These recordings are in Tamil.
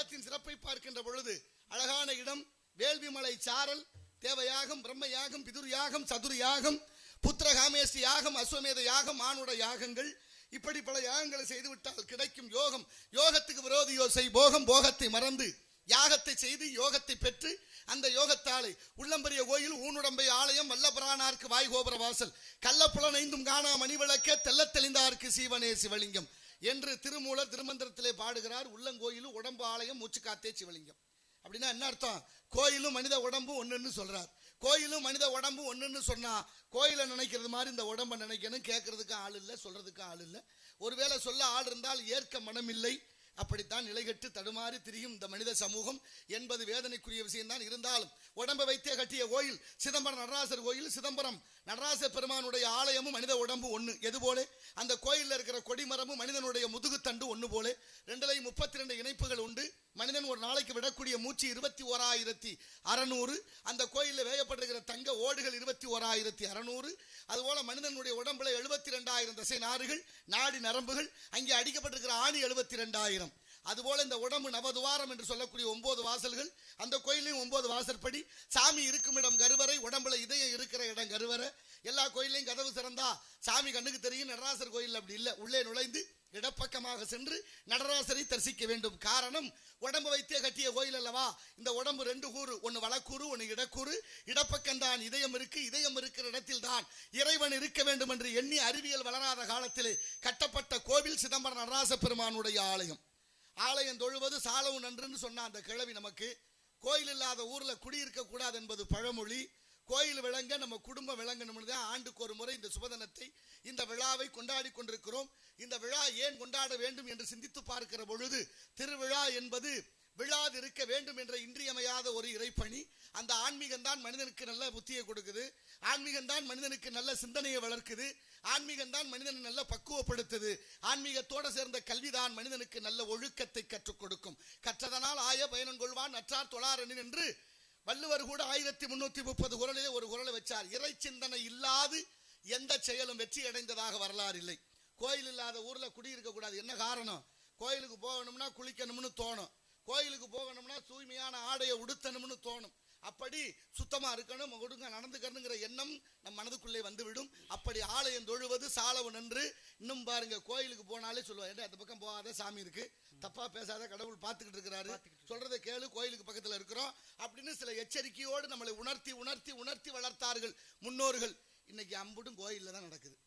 இடத்தின் சிறப்பை பார்க்கின்ற பொழுது அழகான இடம் வேள்விமலை சாரல் தேவயாகம் பிரம்ம யாகம் பிதுர் யாகம் சதுர் யாகம் புத்திரகாமேஷ் யாகம் அஸ்வமேத யாகம் மானுட யாகங்கள். இப்படி பல யாகங்களை செய்துவிட்டால் கிடைக்கும் யோகம். யோகத்துக்கு விரோதி யோசை போகம் போகத்தை மறந்து யாகத்தை செய்து யோகத்தை பெற்று அந்த யோகத்தாலை உள்ளம்பரிய கோயில் ஊனுடம்பை ஆலயம் வல்லபரானார்க்கு வாய்கோபுர வாசல் கள்ளப்புலனைந்தும் காணா மணிவிளக்கே தெல்ல தெளிந்தார்க்கு சீவனே சிவலிங்கம். என்று திருமூலர் திருமந்திரத்திலே பாடுகிறார். உள்ளங்கோயிலும் உடம்பு ஆலயம் மூச்சு காத்தே சிவலிங்கம். அப்படின்னா என்ன அர்த்தம்? கோயிலும் மனித உடம்பும் ஒன்றுன்னு சொல்கிறார் கோயிலும் மனித உடம்பும் ஒன்றுன்னு சொன்னா கோயிலை நினைக்கிறது மாதிரி இந்த உடம்பை நினைக்கணும். கேட்கறதுக்கு ஆள் இல்லை சொல்றதுக்கு ஆள் இல்லை. ஒருவேளை சொல்ல ஆள் இருந்தால் ஏற்க மனமில்லை. அப்படித்தான் நிலைகட்டு தடுமாறி திரியும் இந்த மனித சமூகம் என்பது வேதனைக்குரிய விஷயம்தான். இருந்தாலும் உடம்பை வைத்தே கட்டிய கோயில் சிதம்பரம் நடராசர் கோயில் சிதம்பரம் நடராச பெருமானுடைய ஆலயமும் மனித உடம்பு ஒண்ணு. எது போல? அந்த கோயில்ல இருக்கிற கொடிமரமும் மனிதனுடைய முதுகுத்தண்டு ஒன்று போல. ரெண்டுலையும் முப்பத்தி ரெண்டு இணைப்புகள் உண்டு. மனிதன் ஒரு நாளைக்கு விடக்கூடிய மூச்சு இருபத்தி ஓராயிரத்தி அறநூறு. அந்த கோயிலில் வேயப்பட்டிருக்கிற தங்க ஓடுகள் இருபத்தி ஓராயிரத்தி அறநூறு. அதுபோல மனிதனுடைய உடம்புல எழுபத்தி ரெண்டாயிரம் தசை நாறுகள் நாடி நரம்புகள் அங்கே அடிக்கப்பட்டிருக்கிற ஆணி எழுபத்தி ரெண்டாயிரம் அதுபோல இந்த உடம்பு நவதுவாரம் என்று சொல்லக்கூடிய ஒன்பது வாசல்கள் அந்த கோயிலையும் ஒன்பது வாசற்படி. சாமி இருக்கும் இடம் கருவறை உடம்புல இதயம் இருக்கிற இடம் கருவறை. எல்லா கோயிலையும் கதவு சிறந்தா சாமி கண்ணுக்கு தெரியும் நடராசர் கோயில் அப்படி இல்லை. உள்ளே நுழைந்து இடப்பக்கமாக சென்று நடராசரை தரிசிக்க வேண்டும். காரணம் உடம்பு வைத்தே கட்டிய கோயில் அல்லவா? இந்த உடம்பு ரெண்டு கூறு ஒன்னு வளக்கூறு ஒன்னு இடக்கூறு. இடப்பக்கம்தான் இதயம் இருக்கு இதயம் இருக்கிற இடத்தில் தான் இறைவன் இருக்க வேண்டும் என்று எண்ணி அறிவியல் வளராத காலத்திலே கட்டப்பட்ட கோவில் சிதம்பரம் நடராச பெருமானுடைய ஆலயம். ஆலயம் தொழுவது சாலவு நன்றுன்னு சொன்ன அந்த கிழவி நமக்கு கோயில் இல்லாத ஊர்ல குடியிருக்க கூடாது என்பது பழமொழி. கோயில் விளங்க நம்ம குடும்பம் விளங்கணும்னு தான் ஆண்டுக்கு ஒரு முறை இந்த சுபதனத்தை இந்த விழாவை கொண்டாடி கொண்டிருக்கிறோம். இந்த விழா ஏன் கொண்டாட வேண்டும் என்று சிந்தித்து பார்க்கிற பொழுது திருவிழா என்பது விழாது இருக்க வேண்டும் என்ற இன்றியமையாத ஒரு இறைப்பணி அந்த ஆன்மீகம் தான் மனிதனுக்கு நல்ல புத்தியை கொடுக்குது ஆன்மீகம் தான் மனிதனுக்கு நல்ல சிந்தனையை வளர்க்குது ஆன்மீகம் தான் மனிதனை நல்ல பக்குவப்படுத்துது ஆன்மீகத்தோட சேர்ந்த கல்விதான் மனிதனுக்கு நல்ல ஒழுக்கத்தை கற்றுக் கொடுக்கும். கற்றதனால் ஆய பயணம் கொள்வான் நற்றார் தொழாரனின் என்று வள்ளுவர் கூட ஆயிரத்தி முன்னூத்தி முப்பது குரலிலே ஒரு குரலை வச்சார். இறை சிந்தனை இல்லாது எந்த செயலும் வெற்றி அடைந்ததாக வரலாறு இல்லை. கோயில் இல்லாத ஊர்ல குடியிருக்க கூடாது என்ன காரணம்? கோயிலுக்கு போகணும்னா குளிக்கணும்னு தோணும். கோயிலுக்கு போகணும்னா தூய்மையான ஆடையை உடுத்தணும்னு தோணும். அப்படி சுத்தமா இருக்கணும் ஒடுங்க நடந்துக்கணுங்கிற எண்ணம் நம் மனதுக்குள்ளே வந்துவிடும். அப்படி ஆலயம் தொழுவது சாலவு நன்று இன்னும் பாருங்க கோயிலுக்கு போனாலே சொல்லுவாங்க "ஏண்டா, அந்த பக்கம் போகாத சாமி இருக்கு. தப்பா பேசாத கடவுள் பார்த்துக்கிட்டு இருக்கிறாரு. சொல்றதை கேளு கோயிலுக்கு பக்கத்துல இருக்கிறோம். அப்படின்னு சில எச்சரிக்கையோடு நம்மளை உணர்த்தி உணர்த்தி உணர்த்தி வளர்த்தார்கள் முன்னோர்கள். இன்னைக்கு அம்புட்டும் கோயில்ல தான் நடக்குது.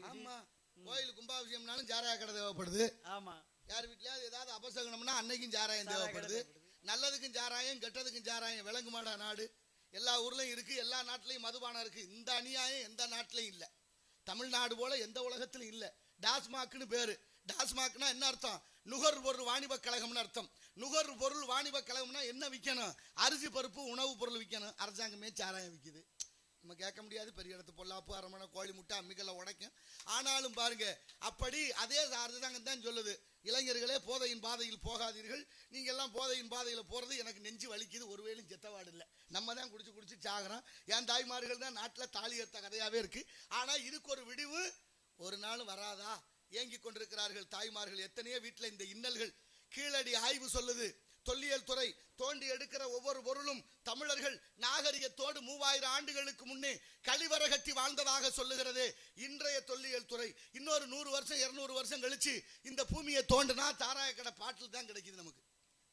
ஆமா. கோயில் கும்பாபிஷேகம்னாலும் ஜாராய கடை தேவைப்படுது. ஆமா. யார் வீட்லயாவது ஏதாவது அபசகனம்னா அன்னைக்கும் சாராயம் சாராய தேவைப்படுது. நல்லதுக்கும் சாராயம் கெட்டதுக்கும் சாராயம் விளங்குமாடா நாடு. எல்லா ஊர்லயும் இருக்கு எல்லா நாட்டிலையும் மதுபானம் இருக்கு. இந்த அநியாயம் எந்த நாட்டிலையும் இல்ல. தமிழ்நாடு போல எந்த உலகத்திலும் இல்ல. டாஸ்மாக்னு பேரு. டாஸ்மாக்னா என்ன அர்த்தம்? நுகர்பொருள் வாணிப கழகம்னு அர்த்தம். நுகர்பொருள் வாணிப கழகம்னா என்ன விற்கணும் அரிசி பருப்பு உணவுப் பொருள் விற்கணும் அரசாங்கமே சாராயம் விற்குது நம்ம கேட்க முடியாது. பெரிய இடத்து பொல்லாப்பு அரமணை கோழி முட்டை அம்மிக்கல்ல உடைக்கும். ஆனாலும் பாருங்க அப்படி அதே அரசாங்கம் தான் சொல்லுது. இளைஞர்களே போதையின் பாதையில் போகாதீர்கள். நீங்க எல்லாம் போதையின் பாதையில் போறது எனக்கு நெஞ்சு வலிக்குது ஒருவேளும் செத்தவாடு இல்லை. நம்ம தான் குடிச்சு குடிச்சு சாகிறோம். என் தாய்மார்கள் தான் நாட்டுல தாலி எடுத்த கதையாவே இருக்கு. ஆனா இதுக்கு ஒரு விடிவு ஒரு நாள் வராதா? ஏங்கி கொண்டிருக்கிறார்கள் தாய்மார்கள். எத்தனையோ வீட்டுல இந்த இன்னல்கள். கீழடி ஆய்வு சொல்லுது. தொல்லியல் துறை தோண்டி எடுக்கிற ஒவ்வொரு பொருளும் தமிழர்கள் நாகரிகத்தோடு மூவாயிரம் ஆண்டுகளுக்கு முன்னே கழிவறை கட்டி வாழ்ந்ததாக சொல்லுகிறது. இன்றைய தொல்லியல் துறை இன்னொரு நூறு வருஷம் இருநூறு வருஷம் கழிச்சு இந்த பூமியை தோண்டுனா தாராய கடை பாட்டில் தான் கிடைக்குது நமக்கு.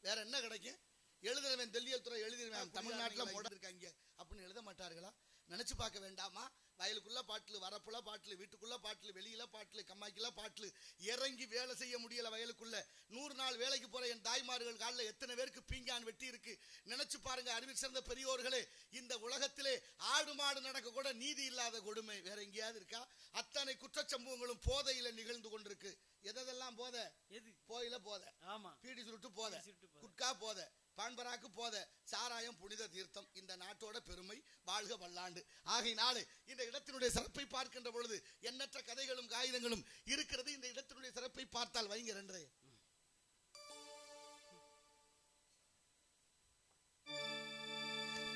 வேற என்ன கிடைக்கும்? எழுதுறவன் தொல்லியல் துறை எழுதிடுவேன் தமிழ்நாட்டுல இருக்காங்க அப்படின்னு எழுத மாட்டார்களா? நினைச்சு பார்க்க வேண்டாமா? வயலுக்குள்ள பாட்டில் வரப்புல பாட்டில் வீட்டுக்குள்ள பாட்டில் வெளியில பாட்டில் கம்மாய்க்குள்ள பாட்டில். இறங்கி வேலை செய்ய முடியல வயலுக்குள்ள. நூறு நாள் வேலைக்கு போற என் தாய்மார்கள் காலில் எத்தனை பேருக்கு பீங்கான் வெட்டி இருக்கு? நினைச்சு பாருங்க அறிவில் சிறந்த பெரியோர்களே இந்த உலகத்திலே ஆடு மாடு நடக்க கூட நீதி இல்லாத கொடுமை. வேற எங்கேயாவது இருக்கா? அத்தனை குற்றச்சம்பவங்களும் போதையில நிகழ்ந்து கொண்டிருக்கு. எதெல்லாம் போதை? எது? போயில போதை. ஆமா. பீடி சுருட்டு போதை. குட்கா போதை. பான்பராக்கு போதை. சாராயம் புனித தீர்த்தம். இந்த நாட்டோட பெருமை. வாழ்க வல்லாண்டு. ஆகையினால இந்த இடத்தினுடைய சிறப்பை பார்க்கின்ற பொழுது எண்ணற்ற கதைகளும் காகிதங்களும் இருக்கிறது. இந்த இடத்தினுடைய சிறப்பை பார்த்தால் வைங்க ரெண்டரை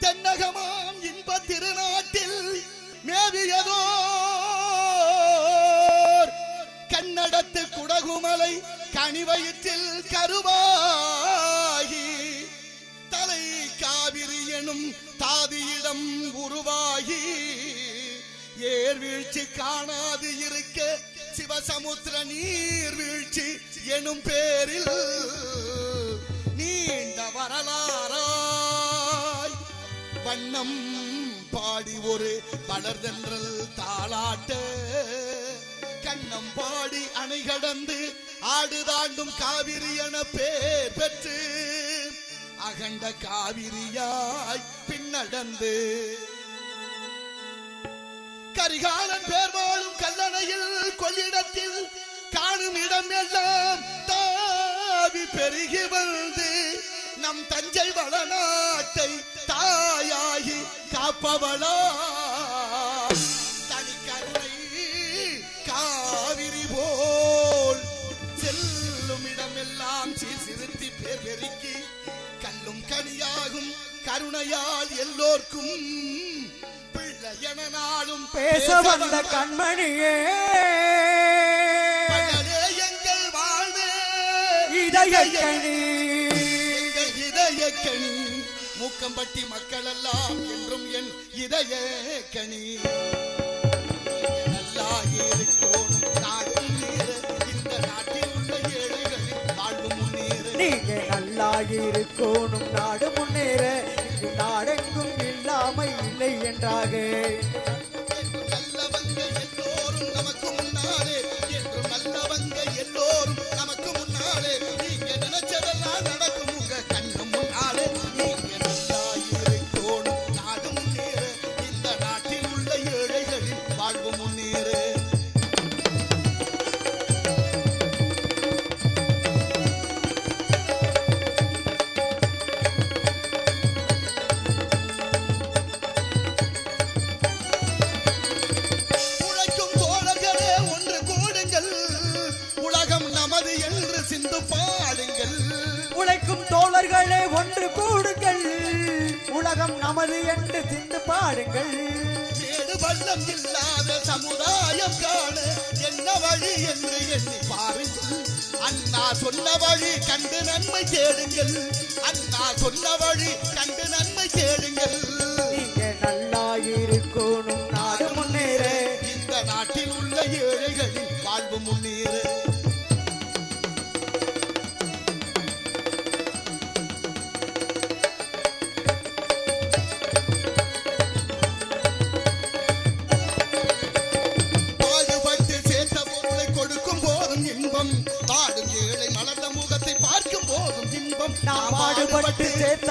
தென்னகமாம் இன்ப திருநாட்டில் மேவியதோ கன்னடத்து குடகுமலை கனிவயிற்றில் எனும் தாதியிடம் உருவாகி ஏர் வீழ்ச்சி காணாது இருக்க சிவசமுத்திர நீர் வீழ்ச்சி எனும் பேரில் நீண்ட வரலாறாய் வண்ணம் பாடி ஒரு வளர்தென்றல் தாளாட்ட கண்ணம் பாடி அணை கடந்து ஆடுதாண்டும் காவிரி என பேர் பெற்று அகண்ட காவிரியாய் பின்னடந்து. கரிகாலன் பேர் வாழும் கல்லணையில் கொள்ளிடத்தில் காணும் இடம் எல்லாம் தாவி பெருகி வந்து நம் தஞ்சை வளநாட்டை தாயாகி காப்பவளா. எல்லோர்க்கும் பிள்ளை என நாளும் பேச வந்த கண்மணியே. எங்கள் வாழ்வே. இதயக்கணி. எங்கள் இதய கனி மூக்கம்பட்டி மக்கள் எல்லாம் என்றும் என் இதய கனி நல்லா நீர. இந்த நாட்டில் உள்ள ஏழைகளின் வாழ்வு முன்னேற. நீங்க நல்லா இருக்கணும் நாடு முன்னேற. நாடெங்கும் இல்லாமை இல்லை என்றாக. நமது என்று சிந்து பாடுங்கள் மேடு பள்ளம் இல்லாத சமுதாயம் காண. என்ன வழி என்று எண்ணி பாருங்கள். அண்ணா சொன்ன வழி கண்டு நன்மை தேடுங்கள். அண்ணா சொன்ன வழி கண்டு நன்மை தேடுங்கள். நீங்க நல்லா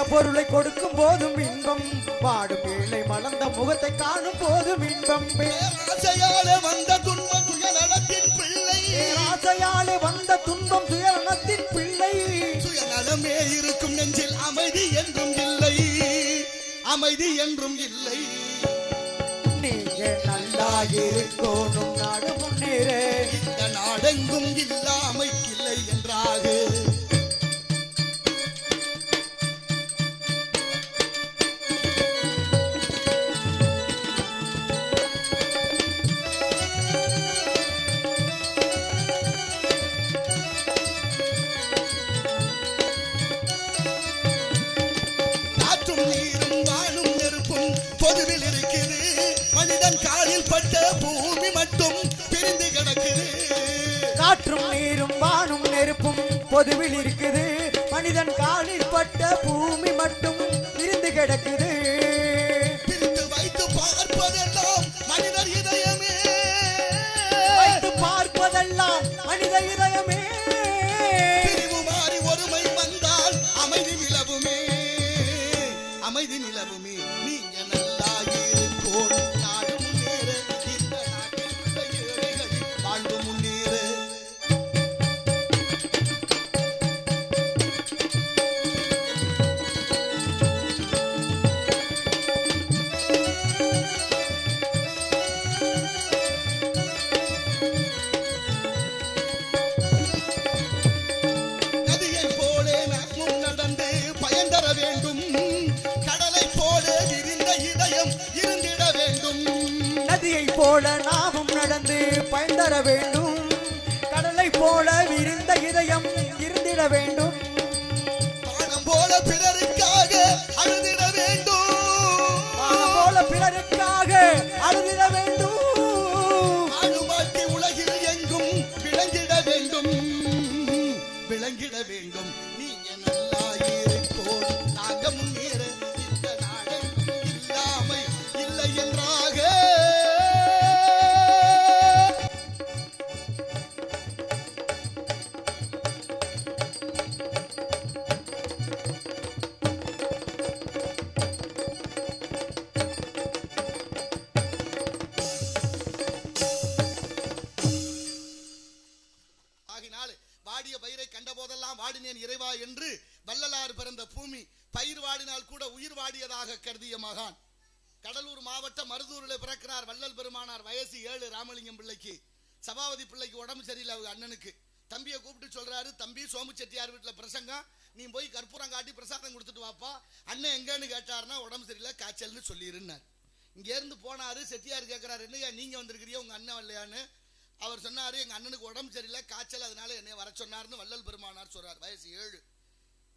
பொருளை கொடுக்கும் போதும் இன்பம். பாடும் ஏழை மலர்ந்த முகத்தை காணும் போதும் இன்பம். ஆசையால வந்த துன்பம் சுயநலத்தின் பிள்ளை. ஆசையாலே வந்த துன்பம் துயரணத்தின் பிள்ளை. சுயநலமே இருக்கும் நெஞ்சில் அமைதி என்றும் இல்லை. அமைதி என்றும் இல்லை. நீங்க நல்லா இருக்கணும் நாடு முன்னேற. இந்த நாடெங்கும் இல்லாமை இல்லை என்றாக. பார்ப்பதெல்லாம் கடலை போல விரிந்த இதயம் இருந்திட வேண்டும். நதியை போல நாமும் நடந்து பயன்தர வேண்டும். கடலை போல விரிந்த இதயம் இருந்திட வேண்டும். பானம் போல பிறருக்காக அழுதிட வேண்டும். பானம் போல பிறருக்காக அழுதிட செட்டியார் வீட்டில் பிரசங்கம். நீ போய் கற்பூரம் காட்டி பிரசாதம் கொடுத்துட்டு வாப்பா. அண்ணன் எங்கன்னு கேட்டாருன்னா உடம்பு சரியில்லை காய்ச்சல்னு சொல்லியிருந்தார் இங்கேருந்து போனார் போனாரு செட்டியார் கேட்குறாரு என்னையா நீங்க வந்திருக்கிறீங்க? உங்க அண்ணன் வரலையான்னு. அவர் சொன்னாரு எங்க அண்ணனுக்கு உடம்பு சரியில்லை காய்ச்சல் அதனால என்னை வர சொன்னார்னு வள்ளல் பெருமானார் சொல்கிறார் வயசு ஏழு.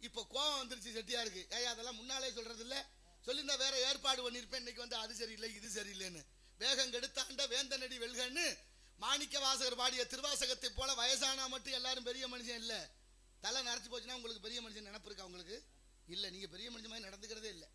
இப்போ கோவம் வந்துருச்சு செட்டியாருக்கு. ஏய் அதெல்லாம் முன்னாலே சொல்கிறது இல்லை சொல்லியிருந்தா வேற ஏற்பாடு பண்ணியிருப்பேன் இன்னைக்கு வந்து அது சரியில்லை இது சரியில்லைன்னு. வேகம் கெடுத்தாண்ட வேந்தனடி வெல்கன்னு மாணிக்க வாசகர் பாடிய திருவாசகத்தை போல வயசானா மட்டும் எல்லாரும் பெரிய மனுஷன் இல்ல. தலை நரைச்சு போச்சுன்னா உங்களுக்கு பெரிய மனுஷன் நினப்பு இருக்கா உங்களுக்கு? இல்ல நீங்க பெரிய மனுஷன் மாதிரி நடந்துக்கிறதே இல்ல.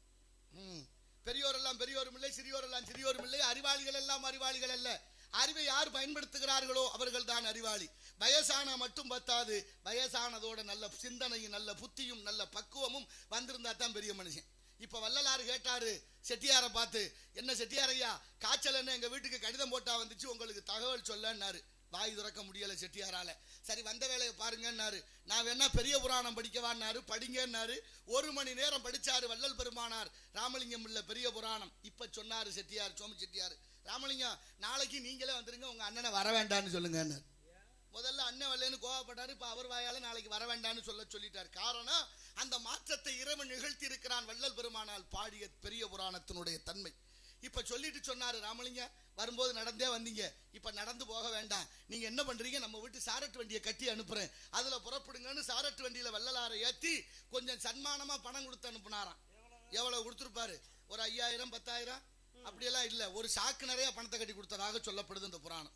ம். பெரியோரெல்லாம் பெரியோரும் இல்லை சிறியோரெல்லாம் சிறியோரும் இல்லை. அறிவாளிகள் எல்லாம் அறிவாளிகள் அல்ல. அறிவை யார் பயன்படுத்துகிறார்களோ அவர்கள் தான் அறிவாளி. வயசானா மட்டும் பத்தாது. வயசானதோட நல்ல சிந்தனையும் நல்ல புத்தியும் நல்ல பக்குவமும் வந்திருந்தா தான் பெரிய மனுஷன். இப்ப வள்ளலாறு கேட்டாரு செட்டியாரை பார்த்து என்ன செட்டியாரையா காய்ச்சல் என்ன? எங்க வீட்டுக்கு கடிதம் போட்டா வந்துச்சு உங்களுக்கு தகவல் சொல்லன்னாரு. வாய் திறக்க முடியல செட்டியாரால. சரி வந்த வேலையை பாருங்கன்னாரு. நான் வேணா பெரிய புராணம் படிக்கவான்னாரு படிங்கன்னாரு. ஒரு மணி நேரம் படிச்சாரு வள்ளல் பெருமானார். ராமலிங்கம் இல்ல பெரிய புராணம். இப்ப சொன்னாரு செட்டியார் சோமி செட்டியார். ராமலிங்கம் நாளைக்கு நீங்களே வந்துருங்க உங்க அண்ணனை வர வேண்டாம்னு சொல்லுங்க முதல்ல அண்ணன் வரலன்னு கோவப்பட்டாரு இப்ப அவர் வாயால நாளைக்கு வர வேண்டாம்னு சொல்ல சொல்லிட்டார். காரணம் அந்த மாற்றத்தை இரவு நிகழ்த்தி இருக்கிறான் வள்ளல் பெருமானால் பாடிய பெரிய புராணத்தினுடைய தன்மை. இப்ப சொல்லிட்டு சொன்னாரு ராமலிங்க. வரும்போது நடந்தே வந்தீங்க. இப்ப நடந்து போக வேண்டாம். நீங்க என்ன பண்றீங்க? நம்ம வீட்டு சாரட்டு வண்டியை கட்டி அனுப்புறேன். அதுல புறப்படுங்கன்னு சாரட்டு வண்டியில வள்ளலாரை ஏத்தி கொஞ்சம் சன்மானமா பணம் கொடுத்து அனுப்புனாராம். எவ்வளவு கொடுத்துருப்பாரு? ஒரு ஐயாயிரம் பத்தாயிரம்? அப்படியெல்லாம் இல்ல. ஒரு சாக்கு நிறைய பணத்தை கட்டி கொடுத்ததாக சொல்லப்படுது இந்த புராணம்.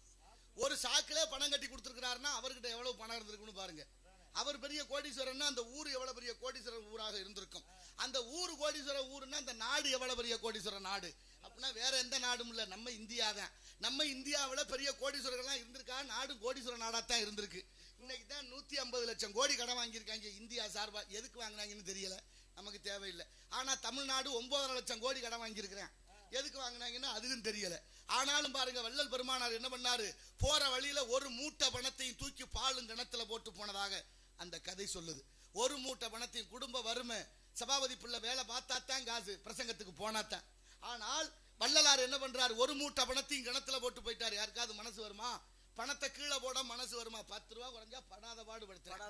ஒரு சாக்கிலே பணம் கட்டி கொடுத்துருக்கிறாருன்னா அவர்கிட்ட எவ்வளவு பணம் இருந்திருக்குன்னு பாருங்க. அவர் பெரிய கோடீஸ்வரன்னா அந்த ஊர் எவ்வளவு பெரிய கோடீஸ்வரர் ஊராக இருந்திருக்கும். அந்த ஊர் கோடீஸ்வரர் ஊருன்னா அந்த நாடு எவ்வளவு பெரிய கோடீஸ்வரர் நாடு? அப்படின்னா வேற எந்த நாடும் இல்லை. நம்ம இந்தியா தான் நம்ம இந்தியாவுல பெரிய கோடீஸ்வரர்கள்லாம் இருந்திருக்கா? நாடு கோடீஸ்வர நாடா தான் இருந்திருக்கு. இன்னைக்கு தான் நூத்தி ஐம்பது லட்சம் கோடி கடன் வாங்கியிருக்காங்க இந்தியா சார்பா. எதுக்கு வாங்கினாங்கன்னு தெரியல. நமக்கு தேவையில்லை. ஆனா தமிழ்நாடு ஒன்பதரை லட்சம் கோடி கடன் வாங்கியிருக்கிறேன். எதுக்கு வாங்கினாங்கன்னா அதுவும் தெரியல. ஆனாலும் பாருங்க வள்ளல் பெருமானார் என்ன பண்ணாரு? போற வழியில ஒரு மூட்டை பணத்தையும் தூக்கி பாலும் கிணத்துல போட்டு போனதாக அந்த கதை சொல்லுது. ஒரு மூட்டை பணத்தையும் குடும்ப வறுமை சபாபதி பிள்ளை வேலை பார்த்தா தான் காசு பிரசங்கத்துக்கு போனாதான் ஆனால் வள்ளலார் என்ன பண்றாரு? ஒரு மூட்டை பணத்தையும் கிணத்துல போட்டு போயிட்டாரு. யாருக்காவது மனசு வருமா? பணத்தை கீழே போட மனசு வருமா? பத்து ரூபா குறைஞ்சா படாத பாடு படுத்துறான்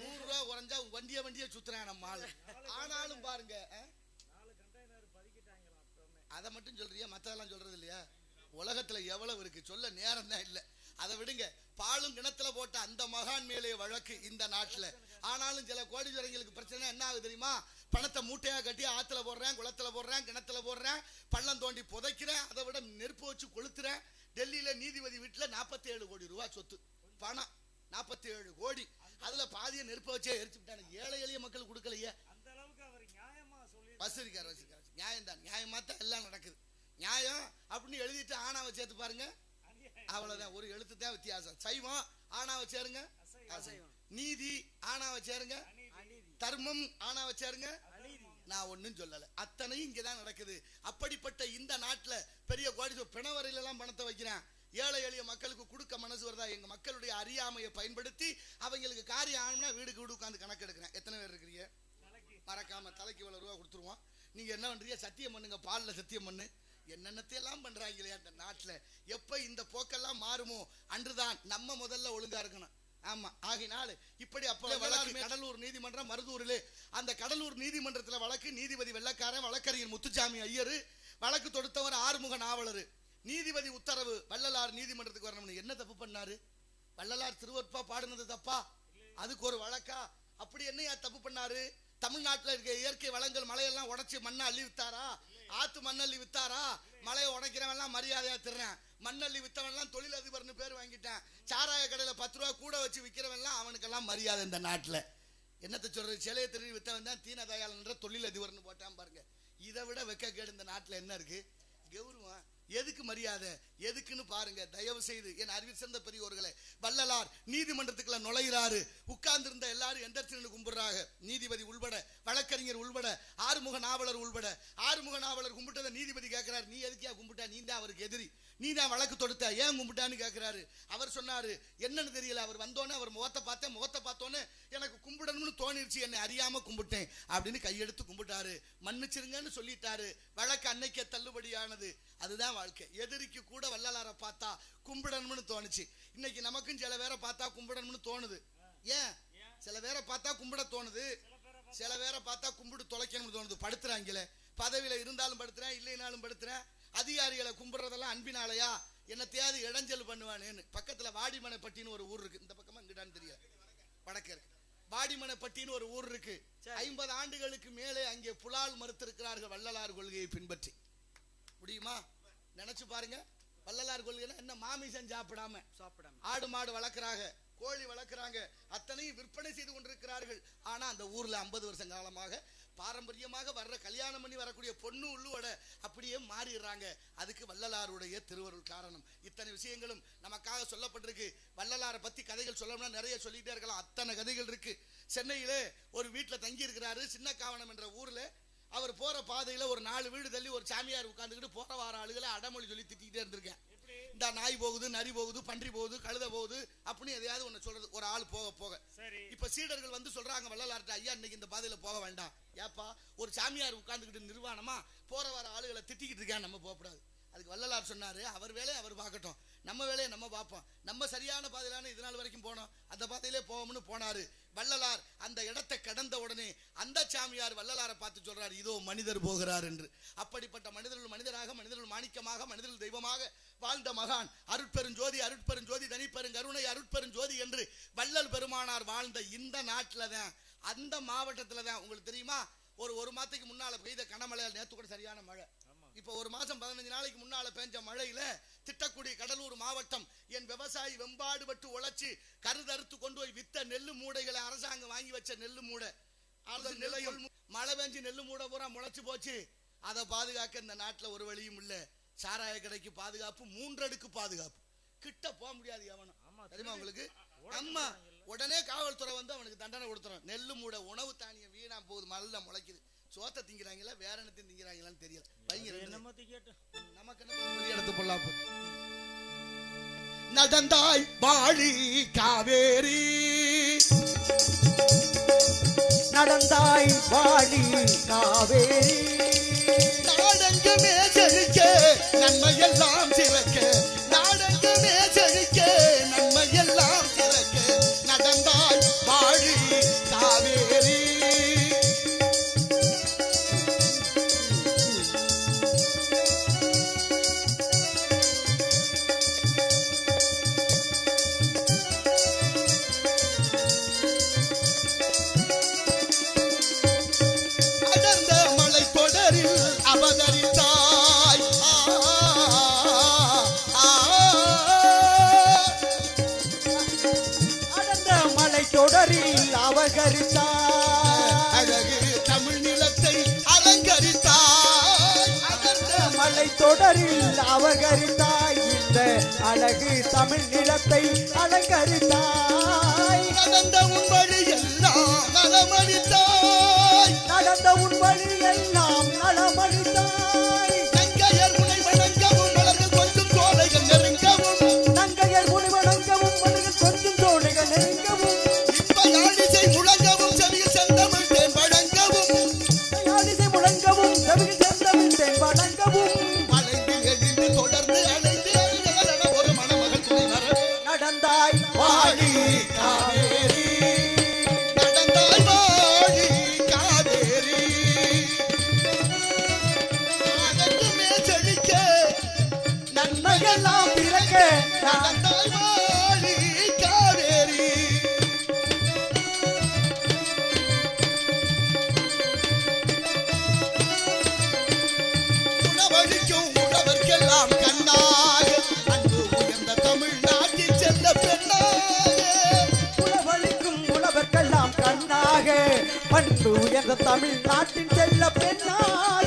நூறு ரூபா குறைஞ்சா வண்டிய வண்டிய சுத்துறான் நம்ம ஆனாலும் பாருங்க அதை மட்டும் சொல்றியா? மத்ததெல்லாம் சொல்றது இல்லையா உலகத்துல எவ்வளவு இருக்கு? சொல்ல நேரம் தான் இல்ல. அதை விடுங்க. பாலும் கிணத்துல போட்ட அந்த மகான் மேலே வழக்கு இந்த நாட்டுல. ஆனாலும் சில கோடீஸ்வரங்களுக்கு பிரச்சனை என்ன ஆகுது தெரியுமா? பணத்தை மூட்டையா கட்டி ஆத்துல போடுறேன் குளத்துல போடுறேன் கிணத்துல போடுறேன் பள்ளம் தோண்டி புதைக்கிறேன் அதை விட நெருப்பு வச்சு கொளுத்துறேன். டெல்லியில நீதிபதி வீட்டுல 47 கோடி ரூபாய் சொத்து. பணம். 47 கோடி. அதுல பாதிய நெருப்பை வச்சே எரிச்சு விட்டானுங்க ஏழை எளிய மக்கள் கொடுக்கலையே. அந்த அளவுக்கு அவர் நியாயமா தான் நியாயமா தான் எல்லாம் நடக்குது. நியாயம் அப்படின்னு எழுதிட்டு ஆணாவை சேர்த்து பாருங்க. அவ்வளவுதான். ஒரு எழுத்து தான் வித்தியாசம். சைவம் ஆணாவை சேருங்க. நீதி ஆணாவை சேருங்க. தர்மம் ஆணாவை சேருங்க. நான் ஒண்ணும் சொல்லல. அத்தனையும் இங்கதான் நடக்குது. அப்படிப்பட்ட இந்த நாட்டுல பெரிய கோடி பிணவரையில எல்லாம் பணத்தை வைக்கிறேன். ஏழை எளிய மக்களுக்கு கொடுக்க மனசு வருதா? எங்க மக்களுடைய அறியாமையை பயன்படுத்தி அவங்களுக்கு காரியம் ஆகணும்னா வீடுக்கு வீடு உட்காந்து கணக்கு எடுக்கிறேன். எத்தனை பேர் இருக்கிறீங்க? மறக்காம தலைக்கு இவ்வளவு ரூபா கொடுத்துருவோம். நீங்க என்ன பண்றீங்க? சத்தியம் பண்ணுங்க. பால்ல சத்தியம் பண்ணு. என்னென்னத்தையெல்லாம் பண்றாங்களே அந்த நாட்டுல? எப்ப இந்த போக்கெல்லாம் மாறுமோ? அன்றுதான் நம்ம முதல்ல ஒழுங்கா இருக்கணும். ஆமா. ஆகினால இப்படி அப்ப வழக்கு கடலூர் நீதிமன்றம் மருதூரிலே அந்த கடலூர் நீதிமன்றத்துல வழக்கு நீதிபதி வெள்ளக்காரன் வழக்கறிஞர் முத்துச்சாமி ஐயரு வழக்கு தொடுத்தவர் ஆறுமுக நாவலர் நீதிபதி உத்தரவு வள்ளலார் நீதிமன்றத்துக்கு வரணும்னு என்ன தப்பு பண்ணாரு? வள்ளலார் திருவற்பா பாடுனது தப்பா? அதுக்கு ஒரு வழக்கா? அப்படி என்னையா தப்பு பண்ணாரு? தமிழ்நாட்டுல இருக்க இயற்கை வளங்கள் மலையெல்லாம் உடைச்சு மண்ணை அள்ளி வித்தாரா? ஆத்து மண்ணள்ளி வித்தாரா? மலையை உடைக்கிறவன்லாம் மரியாதையா திருறேன் மண்ணள்ளி வித்தவன்லாம் தொழிலதிபர்னு பேர் வாங்கிட்டேன். சாராய கடையில பத்து ரூபா கூட வச்சு விக்கிறவன் எல்லாம் அவனுக்கெல்லாம் மரியாதை இந்த நாட்டுல. என்னத்தை சொல்றது? சிலையை திருடி வித்தவன் தான் தீனதயாளன்ற தொழிலதிபர்னு போட்டான் பாருங்க. இதை விட வெக்க கேடு இந்த நாட்டுல என்ன இருக்கு? கௌரவம். எதுக்கு மரியாதை? எதுக்குன்னு பாருங்க. தயவு செய்து என் அறிவு சிறந்த பெரியோர்களே வள்ளலார் நீதிமன்றத்துக்குள்ள நுழைகிறாரு உட்கார்ந்திருந்த எல்லாரும் எந்தர்த்தினு கும்பிடுறாங்க. நீதிபதி உள்பட வழக்கறிஞர் உள்பட ஆறுமுக நாவலர் உள்பட ஆறுமுக நாவலர் கும்பிட்டதை நீதிபதி கேட்கிறார். நீ எதுக்கியா கும்பிட்டா? நீ தான் அவருக்கு எதிரி. நீ தான் வழக்கு தொடுத்த ஏன் கும்பிட்டான்னு கேட்குறாரு அவர் சொன்னாரு என்னன்னு தெரியல அவர் வந்தோன்னே அவர் முகத்தை பார்த்தேன் முகத்தை பார்த்தோன்னே எனக்கு கும்பிடணும்னு தோணிருச்சு என்னை அறியாம கும்பிட்டேன் அப்படின்னு கையெடுத்து கும்பிட்டாரு. மன்னிச்சிருங்கன்னு சொல்லிட்டாரு. வழக்கு அன்னைக்கே தள்ளுபடியானது. அதுதான் வாழ்க்கை. எதிரிக்கு கூட வள்ளலாரை பார்த்தா கும்பிடணும்னு தோணுச்சு. இன்னைக்கு நமக்கும் சில பேரை பார்த்தா கும்பிடணும்னு தோணுது. ஏன்? சில பேரை பார்த்தா கும்பிட தோணுது. சில பேரை பார்த்தா கும்பிடு தொலைக்கணும்னு தோணுது. படுத்துறாங்களே. பதவியில இருந்தாலும் படுத்துறேன் இல்லைனாலும் படுத்துறேன். அதிகாரிகளை கும்பிடுறதெல்லாம் அன்பினாலயா? என்னத்தையாவது இடைஞ்சல் பண்ணுவானேன்னு. பக்கத்துல வாடிமனைப்பட்டின்னு ஒரு ஊர் இருக்கு. இந்த பக்கமா இங்கிட்டான்னு தெரியல. வடக்கு இருக்கு. வாடிமனைப்பட்டின்னு ஒரு ஊர் இருக்கு. ஐம்பது ஆண்டுகளுக்கு மேலே அங்கே புலால் மறுத்திருக்கிறார்கள் வள்ளலார் கொள்கையை பின்பற்றி. முடியுமா? நினைச்சு பாருங்க. வள்ளலார் கொள்கைன்னா என்ன? மாமிசம் சாப்பிடாம. சாப்பிடாம. ஆடு மாடு வளர்க்குறாங்க. கோழி வளர்க்குறாங்க. அத்தனையும் விற்பனை செய்து கொண்டிருக்கிறார்கள். ஆனா அந்த ஊர்ல ஐம்பது வருஷம் காலமாக பாரம்பரியமாக வர்ற கல்யாணம் பண்ணி வரக்கூடிய பொண்ணு உள்ளுவட அப்படியே மாறிடுறாங்க. அதுக்கு வள்ளலாருடைய திருவருள் காரணம். இத்தனை விஷயங்களும் நமக்காக சொல்லப்பட்டிருக்கு. வள்ளலாரை பத்தி கதைகள் சொல்லணும்னா நிறைய சொல்லிட்டே இருக்கலாம். அத்தனை கதைகள் இருக்கு. சென்னையிலே ஒரு வீட்டுல தங்கி இருக்கிறாரு சின்ன காவணம் என்ற ஊர்ல. அவர் போற பாதையில ஒரு நாலு வீடு தள்ளி ஒரு சாமியார் உட்காந்துக்கிட்டு போற வார ஆளுகளை அடமொழி சொல்லி திட்டிகிட்டே இருந்திருக்கேன். இந்த நாய் போகுது நரி போகுது பன்றி போகுது கழுத போகுது அப்படின்னு எதையாவது ஒண்ணு சொல்றது. ஒரு ஆள் போக போக. இப்ப சீடர்கள் வந்து சொல்றாங்க வள்ளலார்ட்ட ஐயா இன்னைக்கு இந்த பாதையில போக வேண்டாம். ஏப்பா ஒரு சாமியார் உட்கார்ந்துக்கிட்டு நிர்வாணமா போற வர ஆளுகளை திட்டிக்கிட்டு இருக்கேன் நம்ம போகக்கூடாது. அதுக்கு வள்ளலார் சொன்னாரு அவர் வேலையை அவர் பார்க்கட்டும். நம்ம வேலையை நம்ம பார்ப்போம். நம்ம சரியான பாதையிலான இது நாள் வரைக்கும் போனோம். அந்த பாதையிலே போவோம்னு போனாரு. வள்ளலார் அந்த இடத்தை கடந்த உடனே அந்த சாமியார் வள்ளலாரை பார்த்து சொல்றாரு இதோ மனிதர் போகிறார் என்று. அப்படிப்பட்ட மனிதர்கள் மனிதராக மனிதர்கள் மாணிக்கமாக மனிதர்கள் தெய்வமாக வாழ்ந்த மகான் அருட்பெருஞ்சோதி அருட்பெருஞ்சோதி தனிப்பெருங்கருணை அருட்பெருஞ்சோதி என்று வள்ளல் பெருமானார் வாழ்ந்த இந்த நாட்டில தான் அந்த மாவட்டத்துல தான். உங்களுக்கு தெரியுமா? ஒரு ஒரு மாதத்துக்கு முன்னால பெய்த கனமழையால் நேத்து கூட சரியான மழை. இப்போ ஒரு மாசம் பதினஞ்சு நாளைக்கு முன்னால பெஞ்ச மழையில திட்டக்குடி கடலூர் மாவட்டம் என் விவசாயி வெம்பாடுபட்டு உழைச்சு கருதறுத்து கொண்டு போய் வித்த நெல்லு மூடைகளை அரசாங்கம் வாங்கி வச்ச நெல்லு மூடை. நிலையம் மழை பெஞ்சு நெல்லு மூடை பூரா முளைச்சு போச்சு. அதை பாதுகாக்க இந்த நாட்டுல ஒரு வழியும் இல்ல. சாராய கடைக்கு பாதுகாப்பு மூன்றடுக்கு பாதுகாப்பு. கிட்ட போக முடியாது எவனும். தெரியுமா உங்களுக்கு? ஆமா உடனே காவல்துறை வந்து அவனுக்கு தண்டனை கொடுத்துரும். நெல்லு மூட உணவு தானியம் வீணா போகுது. மல்ல முளைக்குது. சோத்தை திங்கிறாங்களா வேற என்னத்தையும் திங்கிறாங்களான்னு தெரியல. வைங்க என்னமோ நமக்கு என்ன இடத்து பொல்லாப்பு நடந்தாய் வாழி காவேரி. நடந்தாய் வாழி காவேரி. நாடெங்குமே செழிக்க நன்மையெல்லாம் சிறக்க தொடரில் அவகரித்தாய் அழகு தமிழ் நிலத்தை அலங்கரித்தாய் அடர்ந்த மலை தொடரில் அவகரித்தாய். இந்த அழகு தமிழ் நிலத்தை அலங்கரித்தாய். நடந்த உன் வழி எல்லாம் நலமளித்தாய். நடந்த உன் வழி எல்லாம் நலமளித்தாய் தேன் பண்பு உயர்ந்த தமிழ்நாட்டின் செல்ல பெண்ணாய்